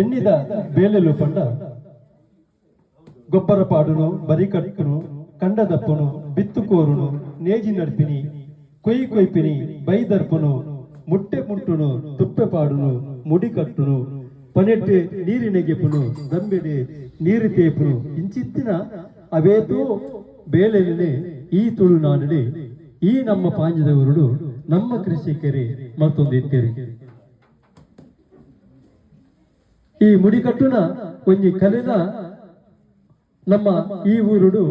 ఎన్నిద బేలెలు పండ ಗೊಬ್ಬರ ಪಾಡುನು ಬರಿಕಟ್ಟುನು ಕಂಡದಪ್ಪನು ಬಿತ್ತುಕೋರುನು ನೇಜಿ ನಡ್ಪಿನಿ ಕೊಯ್ ಕೊಯ್ಪಿನಿ ಬೈದರ್ಪುನು ಮುಟ್ಟೆ ಮುಂಟುನು ತುಪ್ಪೆ ಪಾಡುನು ಮುಡಿ ಕಟ್ಟುನು ಪನೆಟ್ಟು ನೀರಿನೆಗೆಪುನು ದಂಬೆಡೆ ನೀರು ತೇಪುನು ಇಂಚಿತ್ತಿನ ಅವೇತೋ ಬೇಲೆನೆ ಈ ತುಳುನಾಡಿಡೆ ಈ ನಮ್ಮ ಪಾಂಜದವರುಡು ನಮ್ಮ ಕೃಷಿಕರೇ ಮತ್ತೊಂದು ಇತ್ತೇರಿ ಈ ಮುಡಿಕಟ್ಟುನ ಒಂಜಿ ಕಲಿನ ನಮ್ಮ ಈ ಊರುಡು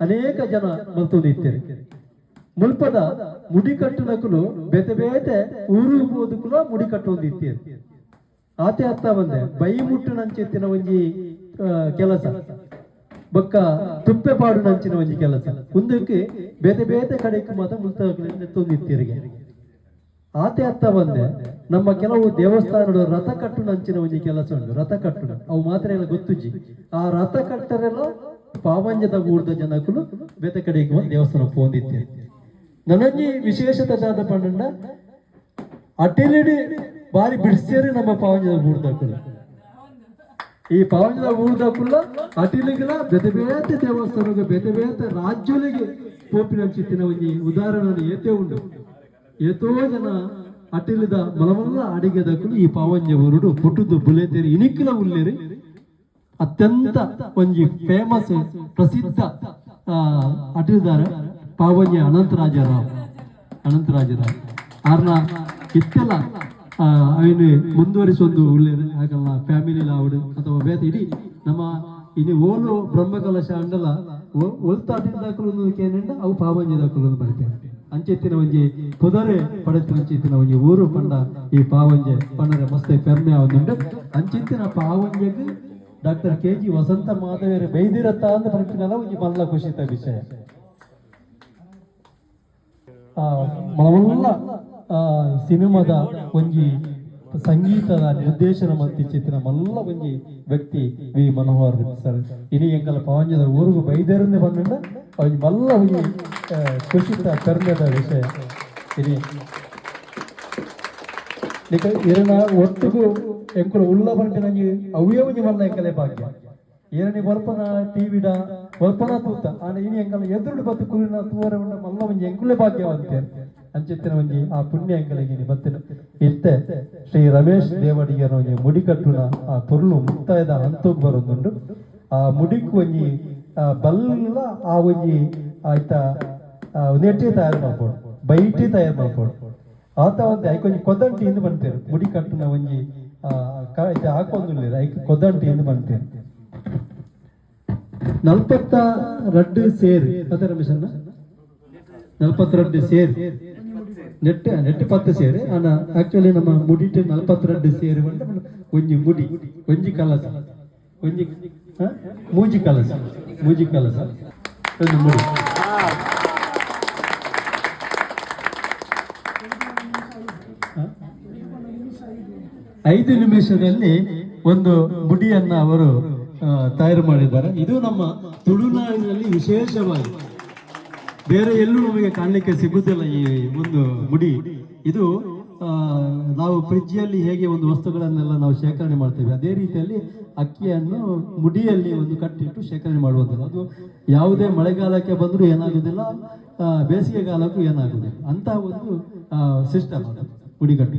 ಅನೇಕ ಜನ ಮಲ್ತೊಂದಿತ್ತೇನೆ ಮುಲ್ಪದ ಮುಡಿ ಬೇತೆ ಬೆತೆ ಊರು ಬೋದುಕುಲ ಮುಡಿ ಕಟ್ಟೊಂದಿತ್ತೇನೆ ಆತೆ ಅತ್ತ ಬಂದೆ ಬೈ ಮುಟ್ಟುನಂಚೆತ್ತಿನ ಒಂಜಿ ಆ, ಕೆಲಸ. ಬೊಕ್ಕ ತುಪ್ಪೆ ಪಾಡು ನಂಚಿನ ಒಂಜಿ ಕೆಲಸ. ಮುಂದಕ್ಕೆ ಬೇತೆ ಬೇತೆ ಕಡೆಗೆ ಮಾತ್ರ ಮುಲ್ತೊಂದಿತ್ತೀರಿಗೆ ಆತೆ ಅತ್ತ ಬಂದೆ ನಮ್ಮ ಕೆಲವು ದೇವಸ್ಥಾನಗಳು ರಥ ಕಟ್ಟು ನಂಚಿನ ಒಂಜಿ ಕೆಲಸ ಉಂಟು ರಥ ಕಟ್ಟು ಅವು ಮಾತ್ರ ಎಲ್ಲ ಗೊತ್ತುಜ್ಜಿ ಆ ರಥ ಕಟ್ಟರೆಲ್ಲ ಪಾವಂಜದ ಊರ್ದ ಜನಕುಲು ಬೇತೆ ಕಡೆಗೆ ಒಂದು ದೇವಸ್ಥಾನ ಪೋಂದಿತ್ತೆ ನನಂಜಿ ವಿಶೇಷತಾದ ಪಂಡ ಅಟಿಲಿಡಿ ಬಾರಿ ಬಿಡಿಸ್ಯಾರಿ ನಮ್ಮ ಪಾವಂಜದ ಊರ್ದಕುಲು ಈ ಪಾವಂಜದ ಊರ್ದಕುಲ್ಲ ಅಟಿಲಿಗಲ ಬೆತೆ ಬೇತೆ ದೇವಸ್ಥಾನಗ ಬೆತೆ ಬೇತೆ ರಾಜ್ಯಗಳಿಗೆ ಪೋಪಿನ ಚಿತ್ತಿನ ಒಂಜಿ ಉದಾಹರಣೆ ಏತೆ ಉಂಟು. ಏತೋ ಜನ ಅಟ್ಟಿಲಿದ ಮಲಮಲ್ಲ ಅಡಿಗೆದಕ್ಕೂ ಈ ಪಾವಂಜ ಊರುಡು ಪುಟ್ಟುದು ಬುಲೆತೇರಿ ಇನಿಕ್ಕಿಲ ಉಲ್ಲೇರಿ. ಅತ್ಯಂತ ಒಂಜಿ ಫೇಮಸ್ ಪ್ರಸಿದ್ಧ ಆ, ಅಟಿಲ್ದಾರ ಪಾವಂಜ ಅನಂತರಾಜರಾವ್. ಅನಂತರಾಜರಾವ್. ಆರ್ನ ಇತ್ತೆಲ್ಲ ಅವನು ಮುಂದುವರಿಸೊಂದು ಉಳ್ಳೇರು ಹಾಗಲ್ಲ ಫ್ಯಾಮಿಲಿ ಲಾವುಡು ಅಥವಾ ಬೇತ ಇಡೀ ನಮ್ಮ ಇಲ್ಲಿ ಓಲು ಬ್ರಹ್ಮಕಲಶ ಅಂಡಲ ಅನ್ನೋದಕ್ಕೆ ಕೇನಂಡ ಅವು ಪಾವಂಜದಾಕಲು ಬರ್ತೇವೆ. ಅಂಚೆತ್ತಿನ ಒಂಜಿ ಪುದರೆ ಪಡೆತಿನ ಅಂಚೆತ್ತಿನ ಒಂಜಿ ಊರು ಪಂಡ ಈ ಪಾವಂಜೆ ಪಂಡರೆ ಮಸ್ತೆ ಪೆರ್ಮೆ ಆವೊಂದುಂಡು ಅಂಚೆತ್ತಿನ ಪಾವಂಜೆಗ್ ಡಾಕ್ಟರ್ ಕೆ ಜಿ ವಸಂತ ಮಾಧವೇರ ಬೈದಿರತ್ತ ಅಂತ ಪಂಪಿನಲ್ಲ ಒಂಜಿ ಮಲ್ಲ ಖುಷಿತ ವಿಷಯ. ಆ ಸಿನಿಮಾದ ಒಂಜಿ ಸಂಗೀತದ ನಿರ್ದೇಶನ ಮತ್ತಿಚ್ಚಿತ್ತಿನ ಮಲ್ಲ ಒಂಜಿ ವ್ಯಕ್ತಿ ವಿ ಮನೋಹರ್ ಸರ್. ಇನಿ ಎಂಕಲ ಪವಂಜದ ಊರುಗು ಬೈದೇರಿಂದ ಬಂದಂಡ ಅವ್ ಮಲ್ಲ ಒಂಜಿ ಖುಷಿತ ಕರ್ಮದ ವಿಷಯ. ಇನಿ ನಿಕ ಇರನ ಒಟ್ಟಿಗೂ ಎಂಕುಲ ಉಲ್ಲ ಬಂಟೆ ನಂಗೆ ಅವೇ ಒಂಜಿ ಮಲ್ಲ ಎಂಕಲೆ ಭಾಗ್ಯ. ಏರನಿ ಬರ್ಪನ ಟಿವಿಡ ಬರ್ಪನ ತೂತ. ಆನೆ ಇನಿ ಎಂಕಲ ಎದುರುಡು ಬತ್ತು ಕುರಿನ ತೂವರೆ ಉಂಡ ಮಲ್ಲ ಒಂಜಿ ಎಂಕುಲೆ ಭಾಗ್ಯವಂತೆ. ಅಂಚೆತ್ತಿನ ಒಂಜಿ ಆ ಪುಣ್ಯ ಎಂಕಲಿಗೆ ಬತ್ತಿನ ಇತ್ತೆ ಶ್ರೀ ರಮೇಶ್ ದೇವಡಿಗರ ಒಂಜಿ ಮುಡಿ ಕಟ್ಟುನ ಆ ಪೊರ್ಲು ಮುಕ್ತಾಯದ ಹಂತಕ್ಕೆ ಬರೋದುಂಡು ಆ ಮುಡಿಕ್ ಒಂಜಿ ಬಲ್ಲ ಆ ಒಂಜಿ ಆಯ್ತ ನೆಟ್ಟಿ ತಯಾರು ಮಾಡ್ಬೋದು, ಬೈಟಿ ತಯಾರು ಮಾಡ್ಬೋದು. ಆತ ಒಂದು ಐಕ್ ಒಂಜಿ ಕೊದಂಟಿ ಎಂದು ಬಂತೇರು ಮುಡಿ ಕಟ್ಟುನ ಒಂಜಿ ಹಾಕೊಂದುಲ್ಲೇರು ಐಕ್ ಕೊದಂಟಿ ಎಂದು ಬಂತೇರು. ನಲ್ಪತ್ತ ರಡ್ಡು ಸೇರಿ, ಅದೇ ರಮೇಶ್ ಅಣ್ಣ ರಡ್ಡು ಸೇರ್. ನೆಟ್ ನೆಟ್ பத்து சேரு ಅನ್ನ ಆಕ್ಚುಲಿ ನಮ್ಮ முடிட்டு நாற்பத்தி ரெண்டு ಸೇರು வந்து ಒಂಜಿ ಮುಡಿ, ಒಂಜಿ ಕಲಸ. கொஞ்சம் மூஞ்சி ಮೂಜಿ ಕಲಸ ಒಂದು ಮುಡಿ. ಹ? ಐದು ನಿಮಿಷದಲ್ಲಿ ಒಂದು ಮುಡಿಯನ್ನ ಅವರು ತಯಾರು ಮಾಡಿದ್ದಾರೆ. ಇದು ನಮ್ಮ ತುಳುನಾಡಿನಲ್ಲಿ ವಿಶೇಷವಾಗಿ ಬೇರೆ ಎಲ್ಲೂ ನಮಗೆ ಕಾಣಲಿಕ್ಕೆ ಸಿಗುವುದಿಲ್ಲ ಈ ಒಂದು ಮುಡಿ. ಇದು ನಾವು ಫ್ರಿಜ್ಜಲ್ಲಿ ಹೇಗೆ ಒಂದು ವಸ್ತುಗಳನ್ನೆಲ್ಲ ನಾವು ಶೇಖರಣೆ ಮಾಡ್ತೇವೆ, ಅದೇ ರೀತಿಯಲ್ಲಿ ಅಕ್ಕಿಯನ್ನು ಮುಡಿಯಲ್ಲಿ ಒಂದು ಕಟ್ಟಿಟ್ಟು ಶೇಖರಣೆ ಮಾಡುವಂಥದ್ದು. ಅದು ಯಾವುದೇ ಮಳೆಗಾಲಕ್ಕೆ ಬಂದರೂ ಏನಾಗೋದಿಲ್ಲ ಬೇಸಿಗೆಗಾಲಕ್ಕೂ ಏನಾಗುವುದಿಲ್ಲ. ಅಂತಹ ಒಂದು ಸಿಸ್ಟಮ್ ಅದು ಮುಡಿಗಟ್ಟು